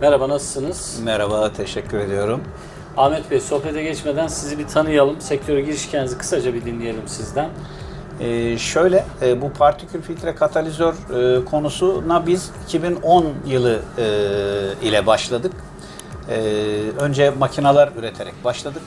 Merhaba, nasılsınız? Merhaba, teşekkür ediyorum. Ahmet Bey, sohbete geçmeden sizi bir tanıyalım. Sektöre giriş hikayenizi kısaca bir dinleyelim sizden. Ee, şöyle, e, bu partikül filtre katalizör e, konusuna biz 2010 yılı e, ile başladık. E, önce makineler üreterek başladık.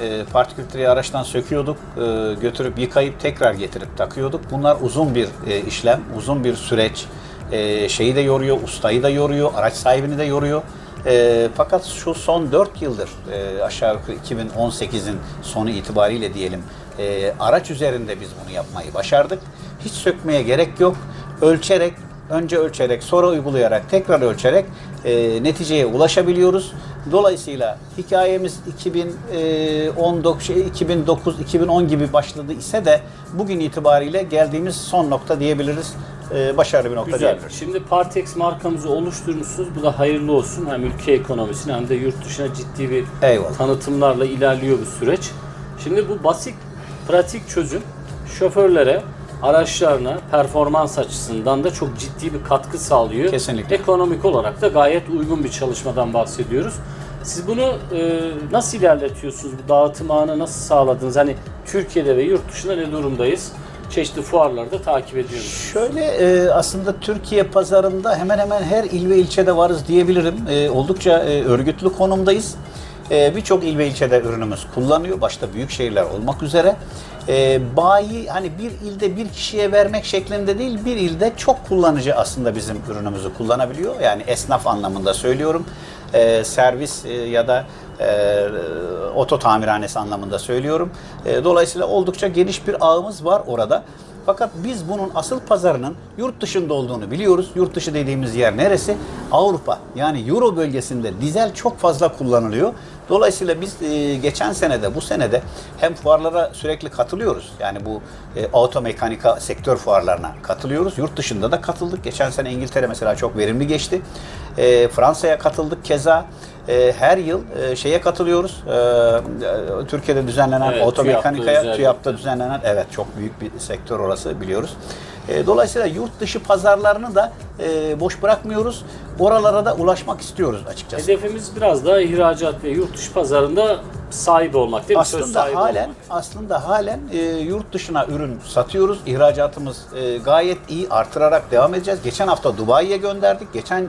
E, partikül filtreyi araçtan söküyorduk, e, götürüp yıkayıp tekrar getirip takıyorduk. Bunlar uzun bir e, işlem, uzun bir süreç. E, şeyi de yoruyor, ustayı da yoruyor, araç sahibini de yoruyor. E, fakat şu son 4 yıldır e, aşağı yukarı 2018'in sonu itibariyle diyelim e, araç üzerinde biz bunu yapmayı başardık. Hiç sökmeye gerek yok. Ölçerek, önce ölçerek, sonra uygulayarak, tekrar ölçerek e, neticeye ulaşabiliyoruz. Dolayısıyla hikayemiz 2019, şey, 2009, 2010 gibi başladı ise de bugün itibariyle geldiğimiz son nokta diyebiliriz. E, başarılı bir nokta Güzel. diyebiliriz. Şimdi Partex markamızı oluşturmuşsunuz. Bu da hayırlı olsun. Hem ülke ekonomisine hem de yurt dışına ciddi bir Eyvallah. tanıtımlarla ilerliyor bu süreç. Şimdi bu basit, pratik çözüm şoförlere, araçlarına performans açısından da çok ciddi bir katkı sağlıyor. Kesinlikle. Ekonomik olarak da gayet uygun bir çalışmadan bahsediyoruz. Siz bunu e, nasıl ilerletiyorsunuz? Bu dağıtım ağını nasıl sağladınız? Hani Türkiye'de ve yurt dışında ne durumdayız? Çeşitli fuarlarda takip ediyoruz. Şöyle e, aslında Türkiye pazarında hemen hemen her il ve ilçede varız diyebilirim. E, oldukça e, örgütlü konumdayız. E, Birçok il ve ilçede ürünümüz kullanıyor. Başta büyük şehirler olmak üzere. E, bayi hani bir ilde bir kişiye vermek şeklinde değil, bir ilde çok kullanıcı aslında bizim ürünümüzü kullanabiliyor. Yani esnaf anlamında söylüyorum. E, servis e, ya da e, oto tamirhanesi anlamında söylüyorum. E, dolayısıyla oldukça geniş bir ağımız var orada. Fakat biz bunun asıl pazarının yurt dışında olduğunu biliyoruz. Yurt dışı dediğimiz yer neresi? Avrupa. Yani Euro bölgesinde dizel çok fazla kullanılıyor. Dolayısıyla biz e, geçen senede, bu senede hem fuarlara sürekli katılıyoruz. Yani bu e, automekanika sektör fuarlarına katılıyoruz. Yurt dışında da katıldık. Geçen sene İngiltere mesela çok verimli geçti. E, Fransa'ya katıldık keza. E, her yıl e, şeye katılıyoruz. E, e, Türkiye'de düzenlenen Evet, automekanikaya, TÜYAP'ta TÜYAP'ta düzenlenen evet çok büyük bir sektör orası biliyoruz. E, dolayısıyla yurt dışı pazarlarını da e, boş bırakmıyoruz. Oralara da ulaşmak istiyoruz açıkçası. Hedefimiz biraz daha ihracat ve yurt dışı pazarında sahip olmak değil mi? Söz Aslında sahibi halen olmak. aslında halen e, yurt dışına ürün satıyoruz. İhracatımız e, gayet iyi artırarak devam edeceğiz. Geçen hafta Dubai'ye gönderdik. Geçen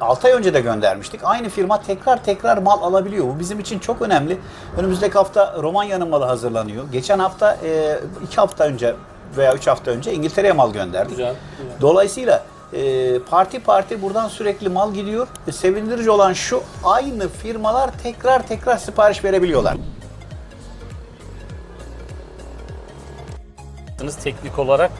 6 ay önce de göndermiştik. Aynı firma tekrar tekrar mal alabiliyor. Bu bizim için çok önemli. Önümüzdeki hafta Romanya'nın malı hazırlanıyor. Geçen hafta 2 hafta önce veya 3 hafta önce İngiltere'ye mal gönderdik. Güzel, güzel. Dolayısıyla e, parti parti buradan sürekli mal gidiyor. E, sevindirici olan şu aynı firmalar tekrar tekrar sipariş verebiliyorlar. teknik olarak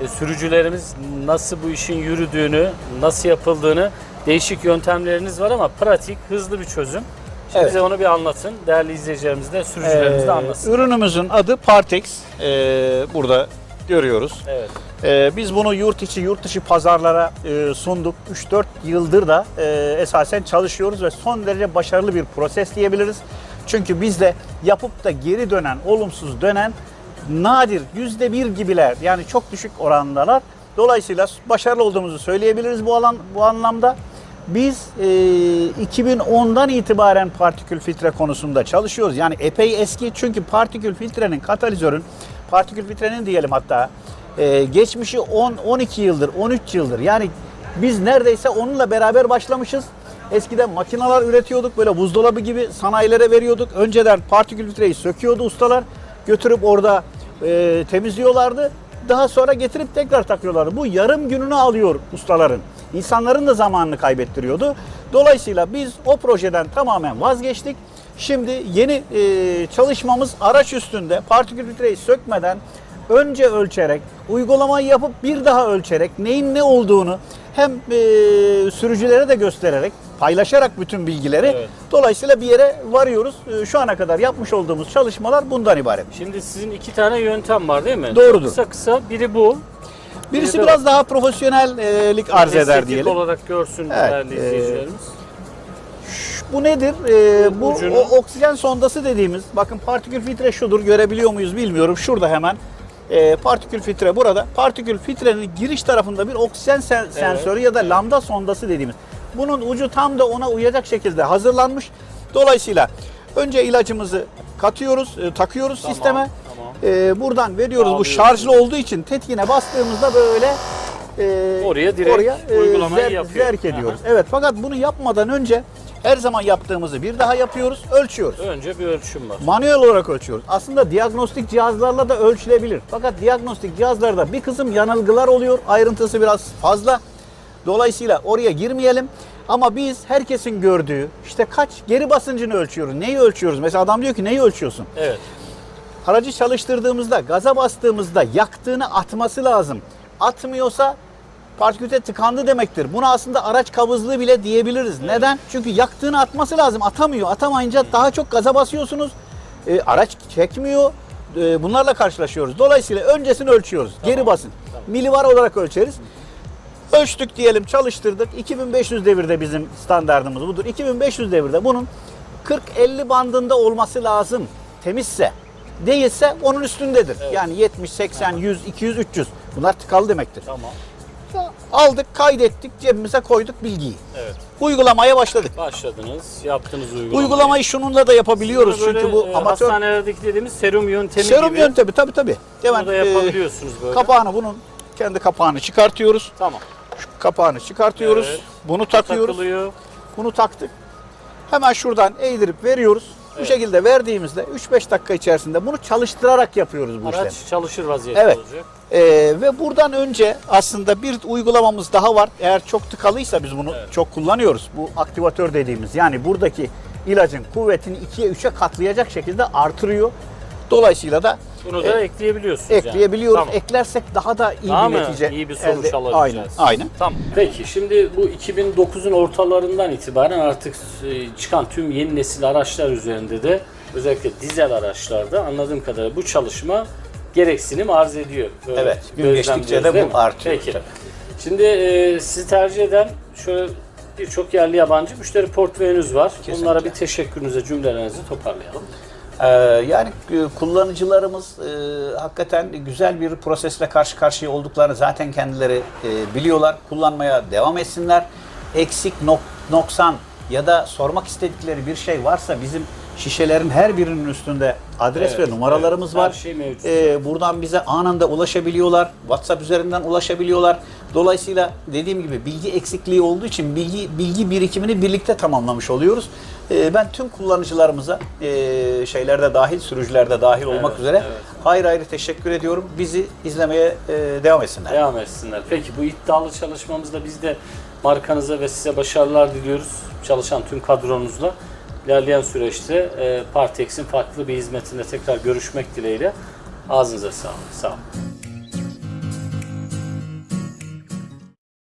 e, sürücülerimiz nasıl bu işin yürüdüğünü, nasıl yapıldığını değişik yöntemleriniz var ama pratik, hızlı bir çözüm. Şimdi Evet. bize onu bir anlatın. Değerli izleyicilerimiz de, sürücülerimiz de anlasın. Ee, ürünümüzün adı Partex. Ee, burada görüyoruz. Evet. Ee, biz bunu yurt içi, yurt dışı pazarlara e, sunduk. 3-4 yıldır da e, esasen çalışıyoruz ve son derece başarılı bir proses diyebiliriz. Çünkü bizde yapıp da geri dönen, olumsuz dönen nadir, yüzde bir gibiler yani çok düşük orandalar. Dolayısıyla başarılı olduğumuzu söyleyebiliriz bu alan bu anlamda. Biz e, 2010'dan itibaren partikül filtre konusunda çalışıyoruz. Yani epey eski çünkü partikül filtrenin, katalizörün, partikül filtrenin diyelim hatta e, geçmişi 10-12 yıldır, 13 yıldır. Yani biz neredeyse onunla beraber başlamışız. Eskiden makineler üretiyorduk böyle buzdolabı gibi sanayilere veriyorduk. Önceden partikül filtreyi söküyordu ustalar. Götürüp orada e, temizliyorlardı. Daha sonra getirip tekrar takıyorlardı. Bu yarım gününü alıyor ustaların. İnsanların da zamanını kaybettiriyordu. Dolayısıyla biz o projeden tamamen vazgeçtik. Şimdi yeni e, çalışmamız araç üstünde partikül filtreyi sökmeden önce ölçerek, uygulamayı yapıp bir daha ölçerek neyin ne olduğunu hem e, sürücülere de göstererek, paylaşarak bütün bilgileri Evet. dolayısıyla bir yere varıyoruz. E, şu ana kadar yapmış olduğumuz çalışmalar bundan ibaret. Şimdi sizin iki tane yöntem var değil mi? Doğrudur. Kısa kısa biri bu. Birisi de biraz daha profesyonellik arz eder diyelim. olarak görsün Evet, e, izleyicilerimiz. Bu nedir? Ee, bu Ucunu- o oksijen sondası dediğimiz. Bakın partikül filtre şudur. Görebiliyor muyuz bilmiyorum. Şurada hemen. Ee, partikül filtre burada. Partikül filtrenin giriş tarafında bir oksijen sen- sensörü ya da lambda sondası dediğimiz. Bunun ucu tam da ona uyacak şekilde hazırlanmış. Dolayısıyla önce ilacımızı katıyoruz, e, takıyoruz Tamam, sisteme. tamam. E, buradan veriyoruz. Bu şarjlı olduğu için tetiğine bastığımızda böyle e, Oraya direkt uygulamayı yapıyor. zerk ediyoruz. Evet fakat bunu yapmadan önce her zaman yaptığımızı bir daha yapıyoruz, ölçüyoruz. Önce bir ölçüm var. Manuel olarak ölçüyoruz. Aslında diagnostik cihazlarla da ölçülebilir. Fakat diagnostik cihazlarda bir kısım yanılgılar oluyor. Ayrıntısı biraz fazla. Dolayısıyla oraya girmeyelim. Ama biz herkesin gördüğü işte kaç geri basıncını ölçüyoruz. Neyi ölçüyoruz? Mesela adam diyor ki neyi ölçüyorsun? Evet. Aracı çalıştırdığımızda, gaza bastığımızda yaktığını atması lazım. Atmıyorsa partikülte tıkandı demektir. Buna aslında araç kabızlığı bile diyebiliriz. Neden? Çünkü yaktığını atması lazım. Atamıyor. Atamayınca daha çok gaza basıyorsunuz. Ee, araç çekmiyor. Ee, bunlarla karşılaşıyoruz. Dolayısıyla öncesini ölçüyoruz. Geri basın. Milibar olarak ölçeriz. Ölçtük diyelim çalıştırdık. 2500 devirde bizim standartımız budur. 2500 devirde bunun 40-50 bandında olması lazım temizse. Değilse onun üstündedir. Yani 70, 80, 100, 200, 300. Bunlar tıkalı demektir. Tamam. Aldık, kaydettik, cebimize koyduk bilgiyi. Evet. Uygulamaya başladık. Başladınız. Yaptınız uygulamayı. Uygulamayı şununla da yapabiliyoruz Böyle, çünkü bu e, amatör Hastanelerdeki dediğimiz serum yöntemi serum gibi. yöntemi tabii tabii. Hemen Bunu da e, yapabiliyorsunuz böyle. kapağını bunun kendi kapağını çıkartıyoruz. Tamam. Şu kapağını çıkartıyoruz. Evet. Bunu takıyoruz. Takılıyor. Bunu taktık. Hemen şuradan eğdirip veriyoruz. Bu Evet. şekilde verdiğimizde 3-5 dakika içerisinde bunu çalıştırarak yapıyoruz bu Araç işlemi. çalışır vaziyette Evet. olacak. Ee, ve buradan önce aslında bir uygulamamız daha var. Eğer çok tıkalıysa biz bunu Evet. çok kullanıyoruz. Bu aktivatör dediğimiz yani buradaki ilacın kuvvetini 2'ye 3'e katlayacak şekilde artırıyor. Dolayısıyla da Bunu da e, ekleyebiliyorsunuz yani. ekleyebiliyoruz. Tamam. Eklersek daha da iyi Daha bir mı netice iyi bir sonuç elde- alabileceğiz? Aynen, aynen. Tamam. Peki şimdi bu 2009'un ortalarından itibaren artık e, çıkan tüm yeni nesil araçlar üzerinde de özellikle dizel araçlarda anladığım kadarıyla bu çalışma gereksinim arz ediyor. Böyle Evet, gün geçtikçe de bu artıyor Peki. tabii. Şimdi e, sizi tercih eden şöyle birçok yerli yabancı müşteri portföyünüz var. Kesinlikle. Onlara bir teşekkürünüze cümlelerinizi toparlayalım. Ee, yani e, kullanıcılarımız e, hakikaten güzel bir prosesle karşı karşıya olduklarını zaten kendileri e, biliyorlar. Kullanmaya devam etsinler. Eksik, nok- noksan ya da sormak istedikleri bir şey varsa bizim şişelerin her birinin üstünde adres Evet, ve numaralarımız evet. Her var. şey mevcut. Ee, buradan bize anında ulaşabiliyorlar. WhatsApp üzerinden ulaşabiliyorlar. Dolayısıyla dediğim gibi bilgi eksikliği olduğu için bilgi bilgi birikimini birlikte tamamlamış oluyoruz. Ee, ben tüm kullanıcılarımıza e, şeylerde dahil, sürücülerde dahil olmak Evet, üzere evet. ayrı ayrı teşekkür ediyorum. Bizi izlemeye e, devam etsinler. Devam etsinler. Peki bu iddialı çalışmamızda biz de markanıza ve size başarılar diliyoruz. Çalışan tüm kadronuzla. İlerleyen süreçte e, Partex'in farklı bir hizmetinde tekrar görüşmek dileğiyle. Ağzınıza sağlık. Sağ olun.